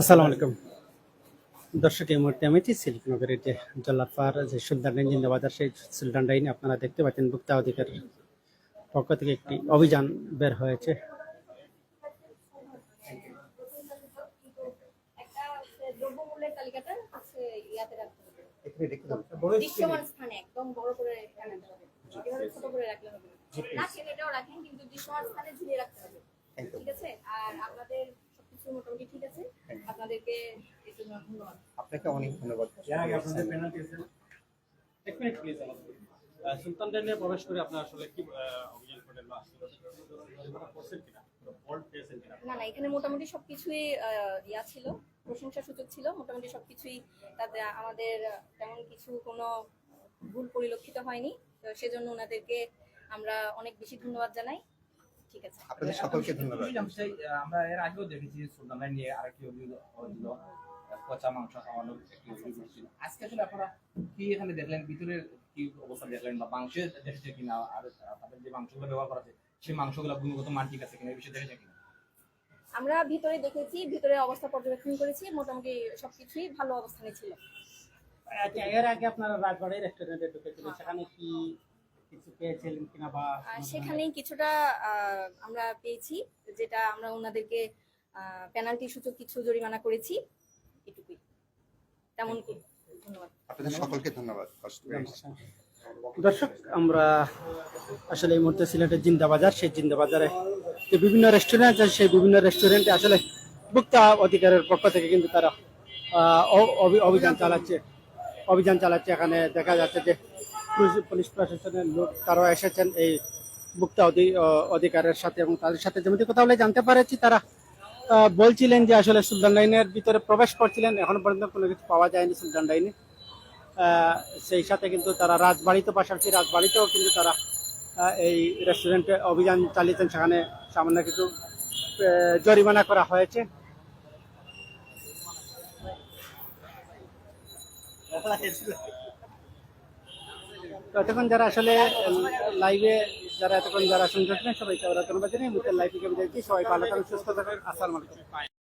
আসসালামু আলাইকুম। দর্শক এই মুহূর্তে আমি সিল্কনগরের যে জল্লাফার যে সুলতান ডাইন জিন্দাবাজার সেই সুলতান ডাইনে আপনারা দেখতে পাচ্ছেন ভোক্তা অধিকার পক্ষ থেকে একটি অভিযান বের হয়েছে। একটা হচ্ছে দ্রব্যমূল্যের তালিকাটা হচ্ছে ইয়াতে রাখতে হবে এখানে রেখে দাও দৃশ্যমান স্থানে একদম বড় করে টানাতে হবে। এভাবে ছোট করে রাখলে হবে না। রাখেন এটাও রাখেন কিন্তু দৃশ্যমান স্থানে ঝুলিয়ে রাখতে হবে। একদম। ঠিক আছে? আর আপনাদের মোটামুটি ঠিক আছে। আপনাদেরকে এর জন্য ধন্যবাদ। আপনাকে অনেক ধন্যবাদ। এক মিনিট প্লিজ সুলতান ডাইনে প্রবেশ করে আপনারা আসলে কি অভিযান করলেন বা করছেন কিনা? ভোল্ট পেয়েছেন কিনা? না না এখানে মোটামুটি সবকিছুই ইয়া ছিল প্রশংসা সূচক ছিল। মোটামুটি সবকিছুই তাতে আমাদের তেমন কিছু কোনো ভুল পরিলক্ষিত হয়নি। তো সেজন্য ওনাদেরকে আমরা অনেক বেশি ধন্যবাদ জানাই। আপনাদের সকলকে ধন্যবাদ। আমরা এর আগেও দেখেছি সুলতানরা নিয়ে আরেকটি অভিযোগ হয়েছিল পচা মাংস খাওয়ানোর একটি অভিযোগ ছিল আজকে আসলে আপনারা কি এখানে দেখলেন? ভিতরের কি অবস্থা দেখলেন বা দেখেছে কিনা? আর তাদের যে মাংসগুলো ব্যবহার করা আছে সেই মাংসগুলো গুণগত মান ঠিক আছে কিনা? এই বিষয়ে দেখেছে কিনা? আমরা ভিতরে দেখেছি ভিতরে অবস্থা পর্যবেক্ষণ করেছি মোটামুটি সবকিছুই ভালো অবস্থানে ছিল। আচ্ছা এর আগে আপনারা রাজবাড়ি রেস্টুরেন্টে ঢুকেছিলেন সেখানে কি কিছু পেয়েছিলেন কিনা বা সেখানেই কিছুটা আমরা পেয়েছি যেটা আমরা ওনাদেরকে পেনাল্টি সূচক কিছু জরিমানা করেছি এটুকুই। তেমন কি ধন্যবাদ। আপনাদের সকলকে। দর্শক আমরা আসলে এই মুহূর্তে সিলেটের জিন্দাবাজার সেই জিন্দাবাজারে যে বিভিন্ন রেস্টুরেন্ট আছে সেই বিভিন্ন রেস্টুরেন্টে আসলে ভোক্তা অধিকারের পক্ষ থেকে কিন্তু তারা আহ, অভি- অভিযান চালাচ্ছে। অভিযান চালাচ্ছে। এখানে দেখা যাচ্ছে যে পুলিশ- প্রশাসনের লোক তারাও এসেছেন এই অ- অধিকারের সাথে এবং তাদের সাথে যেমন কথা বলে জানতে পারেছি, তারা বলছিলেন যে আসলে সুলতান লাইনের ভিতরে প্রবেশ করছিলেন, এখনও পর্যন্ত কোনো কিছু পাওয়া যায়নি সুলতান লাইনে। সেই সাথে কিন্তু তারা রাজবাড়িতে পাশাপাশি রাজবাড়িতেও কিন্তু তারা এই রেস্টুরেন্টে অভিযান চালিয়েছেন, সেখানে সামান্য কিছু জরিমানা করা হয়েছে। এতক্ষণ যারা আসলে লাইভে যারা এতক্ষণ যারা আসলে সবাইকে আমরা ধন্যবাদ জানাই মুখের লাইভে সবাই ভালো থাকুন, সুস্থ থাকুন। আসসালাম আলাইকুম।